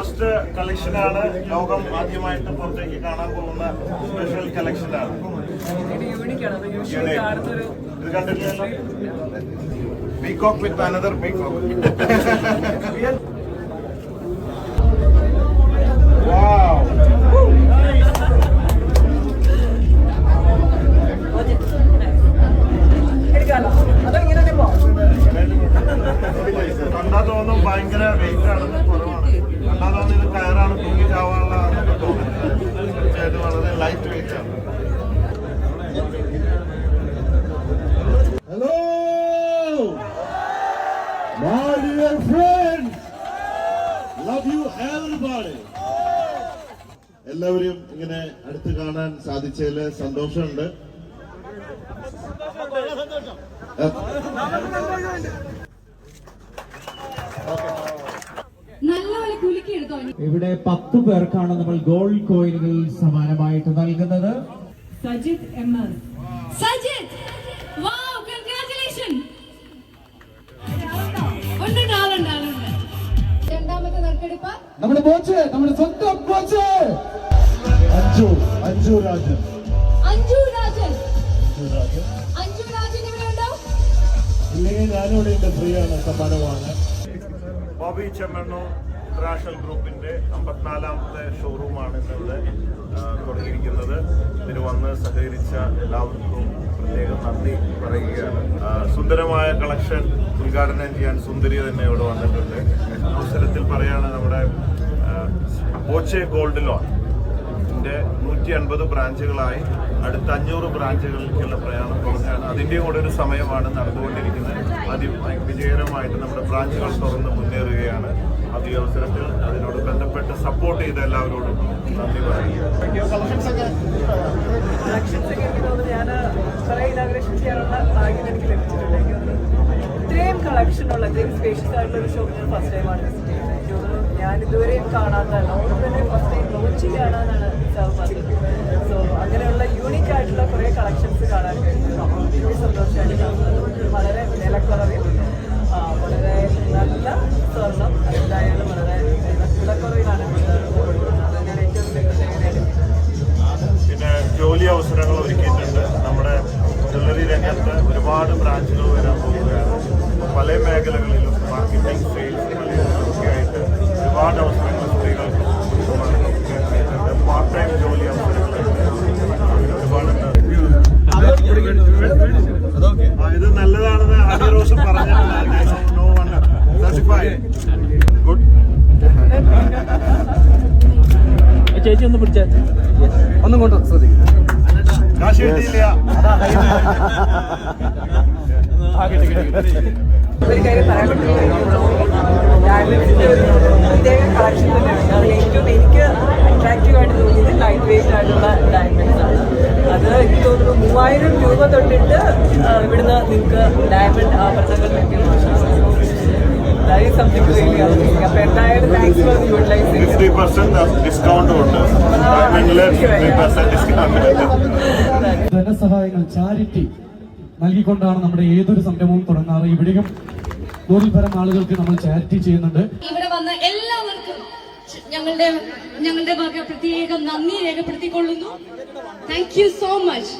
First കളക്ഷനാണ് ലോകം ആദ്യമായിട്ട് പുറത്തേക്ക് കാണാൻ പോകുന്ന സ്പെഷ്യൽ കളക്ഷനാണ് ഇത് കണ്ടിട്ടില്ലല്ലോ? പീകോക്ക് വിത്ത് അനദർ പീകോക്ക് ഭയങ്കര വെയിറ്റ് ആണ് കുറവാണ്. തോന്നുന്നു ഇത് കയറാണ് തൂങ്ങി ചാവാനുള്ള തോന്നുന്നത്. തീർച്ചയായിട്ടും വളരെ ലൈറ്റ് വെയിറ്റ് ആണ്. Hello! My dear friends! Love you everybody! എല്ലാവരെയും ഇങ്ങനെ അടുത്ത് കാണാൻ സാധിച്ചതിൽ സന്തോഷമുണ്ട്. കുലുക്കിയെടുത്തോ ഇവിടെ പത്ത് പേർക്കാണ് നമ്മൾ ഗോൾഡ് കോയിനുകൾ സമാനമായിട്ട് നൽകുന്നത്. Sajith M S Sajith! നമ്മുടെ ബോച്ച് നമ്മുടെ സ്വന്തം ബോച്ച്. അഞ്ജു അഞ്ജു രാജൻ. അഞ്ജു രാജൻ. അഞ്ജു രാജൻ അഞ്ജു രാജൻ ഇവിടെ ഉണ്ടോ? ഇല്ലെങ്കിൽ ഞാനിവിടെ ഉണ്ട് ഫ്രീ ആണ് സമ്മാനമാണ്. ബോബി ചെമ്മണ്ണൂർ ഇന്റർനാഷണൽ ഗ്രൂപ്പിന്റെ അമ്പത്തിനാലാമത്തെ ഷോറൂമാണ് ഇന്നിവിടെ തുടങ്ങിയിരിക്കുന്നത്. ഇതിന് വന്ന് സഹകരിച്ച എല്ലാവർക്കും പ്രത്യേകം നന്ദി പറയുകയാണ്. സുന്ദരമായ കളക്ഷൻ ഉദ്ഘാടനം ചെയ്യാൻ സുന്ദരി തന്നെ ഇവിടെ വന്നിട്ടുണ്ട്. അവസരത്തിൽ പറയാണ് നമ്മുടെ ബോച്ചെ ഗോൾഡ് ലോൺ. ഇതിന്റെ നൂറ്റി അൻപത് ബ്രാഞ്ചുകളായി അടുത്ത അഞ്ഞൂറ് ബ്രാഞ്ചുകളിലേക്കുള്ള പ്രയാണം തുടങ്ങുകയാണ് അതിന്റെ കൂടെ ഒരു സമയമാണ് നടന്നുകൊണ്ടിരിക്കുന്നത്. അതി വിജയകരമായിട്ട് നമ്മുടെ ബ്രാഞ്ചുകൾ തുറന്ന് മുന്നേറുകയാണ്. അത് ഈ അവസരത്തിൽ അതിനോട് ബന്ധപ്പെട്ട് സപ്പോർട്ട് ചെയ്ത എല്ലാവരോടും നന്ദി പറയുക ഇത്രയും കളക്ഷനുള്ള ഇത്രയും സ്പേഷ്യസ് ആയിട്ടുള്ള ഒരു ഷോപ്പ് ഞാൻ ഫസ്റ്റ് ടൈമാണ് വിസിറ്റ് ചെയ്യുന്നത് ഞാൻ ഇതുവരെയും കാണാത്ത ലോകം തന്നെ ഫസ്റ്റ് ടൈം ലോഞ്ച് ചെയ്യാനാണ് സാർ പറഞ്ഞത് സോ അങ്ങനെയുള്ള യൂണിക് ആയിട്ടുള്ള കുറേ കളക്ഷൻസ് കാണാൻ കഴിഞ്ഞു. അപ്പോൾ സന്തോഷമായിട്ട് കാണുന്നത് വളരെ വിലക്കുറവിൽ വളരെ നല്ല സ്വർണം എന്തായാലും വളരെ വിലക്കുറവിലാണ് ഞാൻ ഏറ്റവും വലിയ പ്രത്യേകതയായിട്ട് പിന്നെ ജോലി അവസരങ്ങൾ ഒരുക്കിയിട്ടുണ്ട്. നമ്മുടെ ജ്വല്ലറി രംഗത്ത് ഒരുപാട് ബ്രാഞ്ചുകൾ മേഖലകളിലും മാർക്കറ്റിംഗ് സെയിൽസ് ആയിട്ട് ഒരുപാട് അവസരങ്ങൾ സ്ത്രീകൾക്കും പുരുഷന്മാർക്കും പാർട്ട് ടൈം ജോലി അവസരങ്ങൾ ആ, ഇത് നല്ലതാണെന്ന് ഹണി റോസ് പറഞ്ഞിട്ടില്ല. നോ വൺ സർട്ടിഫൈഡ് ഗുഡ് ചേച്ചി ഒന്ന് പിടിച്ച. ഒന്നും കൊണ്ട് ശ്രദ്ധിക്കും കാശ് കിട്ടിയില്ല. ഒരു കാര്യം പറയാൻ ഡയമണ്ട്സിന്റെ ഒരു പ്രത്യേക കളക്ഷൻ തന്നെയാണ് അതിൽ ഏറ്റവും എനിക്ക് അട്രാക്റ്റീവ് ആയിട്ട് തോന്നിയത് ലൈറ്റ് വെയിറ്റ് ആയിട്ടുള്ള ഡയമണ്ട്സ് ആണ്. അത് എനിക്ക് തോന്നുന്നു മൂവായിരം രൂപ തൊട്ടിട്ട് ഇവിടുന്ന് നിങ്ങൾക്ക് ഡയമണ്ട് ആഭരണങ്ങൾ ധനസഹായങ്ങൾ ചാരിറ്റി നൽകിക്കൊണ്ടാണ് നമ്മുടെ ഏതൊരു സംരംഭവും തുടങ്ങാറ്. ഇവിടെയും നൂറിൽ ആളുകൾക്ക് നമ്മൾ ചാരിറ്റി ചെയ്യുന്നുണ്ട്. ഇവിടെ വന്ന എല്ലാവർക്കും ഞങ്ങളുടെ ഞങ്ങളുടെ ഭാഗം പ്രത്യേകം നന്ദി രേഖപ്പെടുത്തിക്കൊള്ളുന്നു. Thank you so much